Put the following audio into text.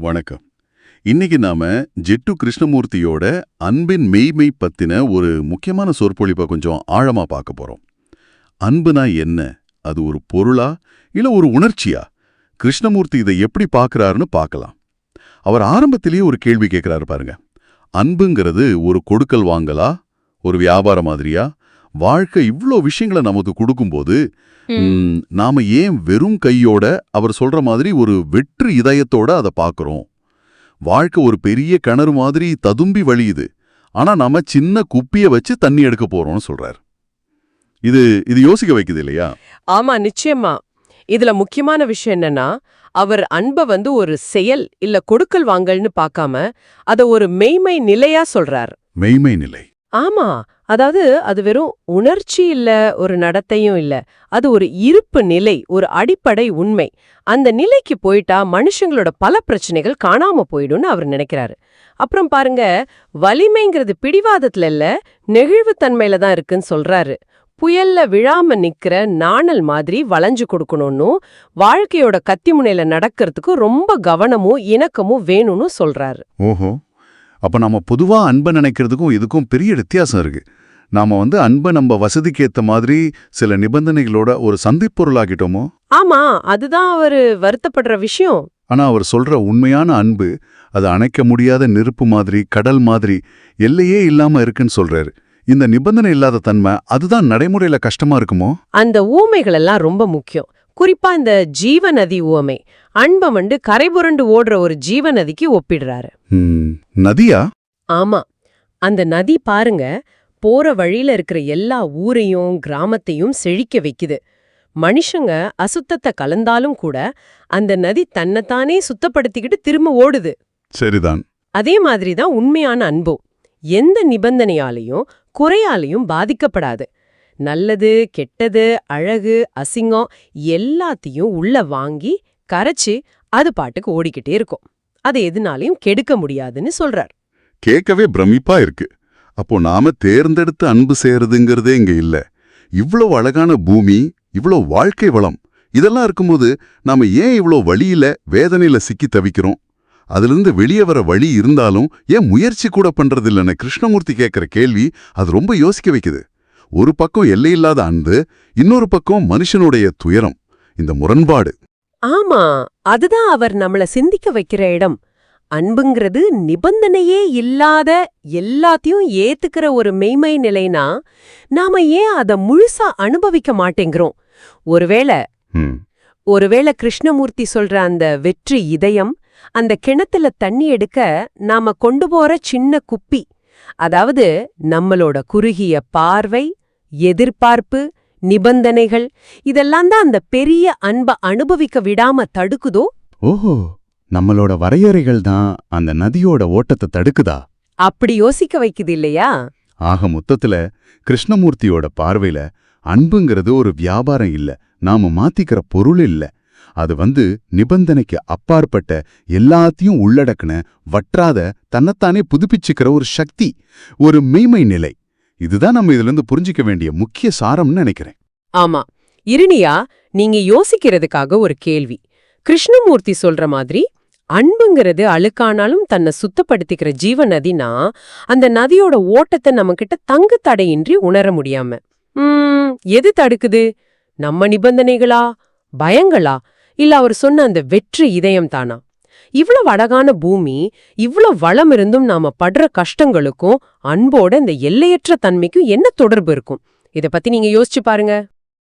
வணக்கம். இன்னைக்கு நாம ஜெட்டு கிருஷ்ணமூர்த்தியோட அன்பின் மெய்மை பத்தின ஒரு முக்கியமான சொற்பொழிப்பை கொஞ்சம் ஆழமா பார்க்க போறோம். அன்புனா என்ன? அது ஒரு பொருளா? இல்ல ஒரு உணர்ச்சியா? கிருஷ்ணமூர்த்தி இதை எப்படி பார்க்கறாருன்னு பார்க்கலாம். அவர் ஆரம்பத்திலேயே ஒரு கேள்வி கேட்கிறாரு பாருங்க. அன்புங்கிறது ஒரு கொடுக்கல் வாங்கலா? ஒரு வியாபாரம் மாதிரியா? வாழ்க்கை இவ்ளோ விஷயங்களை நமக்கு கொடுக்கும்போது நாம ஏன் வெறும் கையோட அவர் சொல்ற மாதிரி ஒரு வெற்று இதயத்தோட அதை பார்க்கறோம் வாழ்க்கை ஒரு பெரிய கிணறு மாதிரி ததும்பி வழியுது. ஆனா நாம சின்ன குப்பிய வச்சு தண்ணி எடுக்க போறோம்னு சொல்றார். இது இது யோசிக்க வைக்குது இல்லையா? ஆமா நிச்சயமா. இதுல முக்கியமான விஷயம் என்னன்னா அவர் அன்ப வந்து ஒரு செயல் இல்ல கொடுக்கல் வாங்கல்னு பார்க்காம அத ஒரு மெய்மை நிலையா சொல்றார். மெய்மை நிலை. ஆமா அதாவது அது வெறும் உணர்ச்சி இல்ல ஒரு நடத்தையும் இல்ல. அது ஒரு இருப்பு நிலை ஒரு அடிப்படை உண்மை. அந்த நிலைக்கு போயிட்டா மனுஷங்களோட பல பிரச்சனைகள் காணாம போயிடும்னு அவர் நினைக்கிறாரு. அப்புறம் பாருங்க வலிமைங்கிறது பிடிவாதத்துல இல்ல நெகிழ்வுத்தன்மையில தான் இருக்குன்னு சொல்றாரு. புயல்ல விழாம நிக்கிற நாணல் மாதிரி வளைஞ்சு கொடுக்கணும்னு வாழ்க்கையோட கத்தி முனையில நடக்கிறதுக்கு ரொம்ப கவனமும் இணக்கமும் வேணும்னு சொல்றாரு. அப்ப நம்ம பொதுவா அன்பை நினைக்கிறதுக்கும் இதுக்கும் பெரிய வித்தியாசம் இருக்கு. நாம வந்து அன்பை நம்ம வசதிக்கு ஏத்த மாதிரி சில நிபந்தனைகளோட ஒரு சந்திப்பொருளாகிட்டோமோ ஆமா அதுதான் அவரு வருத்தப்படுற விஷயம். ஆனா அவர் சொல்ற உண்மையான அன்பு அது அணைக்க முடியாத நெருப்பு மாதிரி கடல் மாதிரி எல்லையே இல்லாம இருக்குன்னு சொல்றாரு. இந்த நிபந்தனை இல்லாத தன்மை அதுதான் நடைமுறையில கஷ்டமா இருக்குமோ? அந்த ஊமைகள் எல்லாம் ரொம்ப முக்கியம். குறிப்பா இந்த ஜீவநதி ஊமை. அன்பை வந்து கரைபுரண்டு ஓடுற ஒரு ஜீவநதிக்கு ஒப்பிடுறாரு. ம், நதியா? ஆமா. அந்த நதி பாருங்க போற வழியில இருக்கிற எல்லா ஊரையும் கிராமத்தையும் செழிக்க வைக்குது. மனுஷங்க அசுத்தத்தை கலந்தாலும் கூட அந்த நதி தன்னைத்தானே சுத்தப்படுத்திக்கிட்டு திரும்ப ஓடுது. சரிதான். அதே மாதிரி தான் உண்மையான அன்பும். எந்த நிபந்தனையாலையும் குறையாலையும் பாதிக்கப்படாது. நல்லது கெட்டது அழகு அசிங்கம் எல்லாத்தையும் உள்ள வாங்கி கரைச்சு அது பாட்டுக்கு ஓடிக்கிட்டே இருக்கும். அது எதுனாலையும் கெடுக்க முடியாதுன்னு சொல்றார். கேட்கவே பிரமிப்பா இருக்கு. அப்போ நாம தேர்ந்தெடுத்து அன்பு செய்யறதுங்கிறதே இங்க இல்ல. இவ்வளவு அழகான பூமி இவ்வளவு வாழ்க்கை வளம் இதெல்லாம் இருக்கும்போது நாம ஏன் இவ்வளோ வழியில வேதனையில சிக்கி தவிக்கிறோம்? அதிலிருந்து வெளியே வர வழி இருந்தாலும் ஏன் முயற்சி கூட பண்றதில்லைன்னு கிருஷ்ணமூர்த்தி கேட்கிற கேள்வி அது ரொம்ப யோசிக்க வைக்குது. ஒரு பக்கம் எல்லையில்லாத அன்பு இன்னொரு பக்கம் மனுஷனுடைய துயரம் இந்த முரண்பாடு. ஆமா அதுதான் அவர் நம்மள சிந்திக்க வைக்கிற இடம். அன்புங்கிறது நிபந்தனையே இல்லாத எல்லாத்தையும் ஏத்துக்கிற ஒரு மெய்மை நிலைனா நாம ஏன் அத முழுசா அனுபவிக்க மாட்டேங்கிறோம்? ஒருவேளை ஒருவேளை கிருஷ்ணமூர்த்தி சொல்ற அந்த வெற்றி இதயம் அந்த கிணத்துல தண்ணி எடுக்க நாம கொண்டு போற சின்ன குப்பி அதாவது நம்மளோட குறுகிய பார்வை எதிர்பார்ப்பு நிபந்தனைகள் இதெல்லாம் தான் அந்த பெரிய அன்ப அனுபவிக்க விடாம தடுக்குதோ? ஓஹோ நம்மளோட வரையறைகள் தான் அந்த நதியோட ஓட்டத்தை தடுக்குதா? அப்படி யோசிக்க வைக்குது இல்லையா? ஆக மொத்தத்துல கிருஷ்ணமூர்த்தியோட பார்வையில அன்புங்கிறது ஒரு வியாபாரம் இல்ல. நாம மாத்திக்கிற பொருள் இல்ல. அது வந்து நிபந்தனைக்கு அப்பாற்பட்ட எல்லாத்தையும் உள்ளடக்குன வற்றாத தன்னைத்தானே புதுப்பிச்சுக்கிற ஒரு சக்தி ஒரு மெய்மை நிலை. இதுதான் நம்ம இதுல இருந்து புரிஞ்சிக்க வேண்டிய முக்கிய சாரம்னு நினைக்கிறேன். ஆமா. இருணியா நீங்க யோசிக்கிறதுக்காக ஒரு கேள்வி. கிருஷ்ணமூர்த்தி சொல்ற மாதிரி அன்புங்கிறது அழுக்கானாலும் தன்னை சுத்தப்படுத்திக்கிற ஜீவ நதினா அந்த நதியோட ஓட்டத்தை நம்ம கிட்ட தங்கு தடையின்றி உணர முடியாம. உம் எது தடுக்குது? நம்ம நிபந்தனைகளா? பயங்களா? இல்ல அவர் சொன்ன அந்த வெற்று இதயம் தானா? இவ்வளவு அழகான பூமி இவ்வளவு வளம் இருந்தும் நாம படுற கஷ்டங்களுக்கும் அன்போட இந்த எல்லையற்ற தன்மைக்கும் என்ன தொடர்பு இருக்கும்? இத பத்தி நீங்க யோசிச்சு பாருங்க.